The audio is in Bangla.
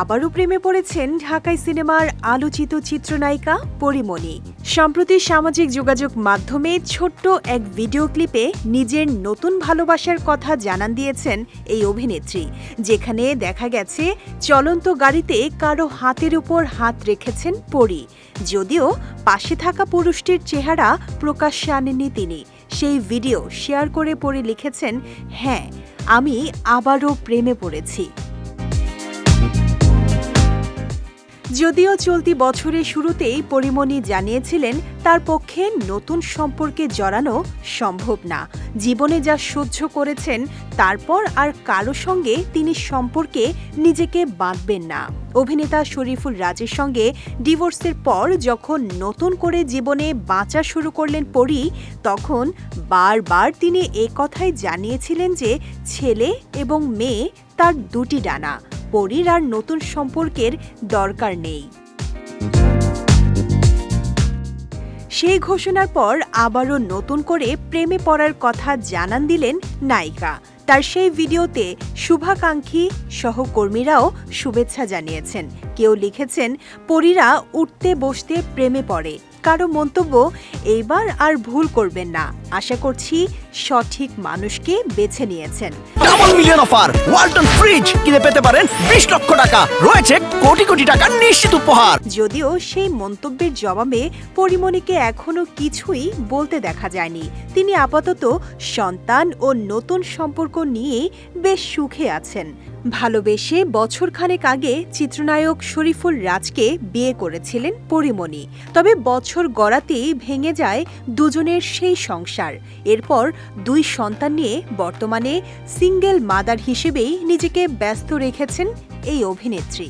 আবারও প্রেমে পড়েছেন ঢাকাই সিনেমার আলোচিত চিত্রনায়িকা পরিমণি। সম্প্রতি সামাজিক যোগাযোগ মাধ্যমে ছোট্ট এক ভিডিও ক্লিপে নিজের নতুন ভালোবাসার কথা জানান দিয়েছেন এই অভিনেত্রী, যেখানে দেখা গেছে চলন্ত গাড়িতে কারও হাতের উপর হাত রেখেছেন পরি। যদিও পাশে থাকা পুরুষটির চেহারা প্রকাশ্যে আনেননি তিনি। সেই ভিডিও শেয়ার করে পরে লিখেছেন হ্যাঁ আমি আবারও প্রেমে পড়েছি। যদিও চলতি বছরের শুরুতেই পরিমণি জানিয়েছিলেন তার পক্ষে নতুন সম্পর্কে জড়ানো সম্ভব না। জীবনে যা সহ্য করেছেন, তারপর আর কারও সঙ্গে তিনি সম্পর্কে নিজেকে বাঁধবেন না। অভিনেতা শরীফুল রাজের সঙ্গে ডিভোর্সের পর যখন নতুন করে জীবনে বাঁচা শুরু করলেন পরি, তখন বারবার তিনি এ কথাই জানিয়েছিলেন যে ছেলে এবং মেয়ে তার দুটি ডানা। পরীর আর নতুন সম্পর্কের দরকার নেই। সেই ঘোষণার পর আবারও নতুন করে প্রেমে পড়ার কথা জানান দিলেন নায়িকা। তার সেই ভিডিওতে শুভাকাঙ্ক্ষী সহকর্মীরাও শুভেচ্ছা জানিয়েছেন। কেউ লিখেছেন পরীরা উঠতে বসতে প্রেমে পড়ে। কারও মন্তব্য এইবার আর ভুল করবেন না। আশা করছি সঠিক মানুষকে বেছে নিয়েছেন। Double million offer Walton fridge কিনে পেতে পারেন বিশ লক্ষ টাকা। রয়েছে কোটি কোটি টাকার নিশ্চিত উপহার। যদিও সেই মন্তব্যের জবাবে পরিমণিকে এখনও কিছুই বলতে দেখা যায়নি। তিনি আপাতত সন্তান ও নতুন সম্পর্ক নিয়ে বেশ সুখে আছেন। ভালোবেসে বছরখানেক আগে চিত্রনায়ক শরীফুল রাজকে বিয়ে করেছিলেন পরিমণি। তবে বছর গড়াতেই ভেঙে যায় দুজনের সেই সংসার। এরপর দুই সন্তান নিয়ে বর্তমানে সিঙ্গেল মাদার হিসেবেই নিজেকে ব্যস্ত রেখেছেন এই অভিনেত্রী।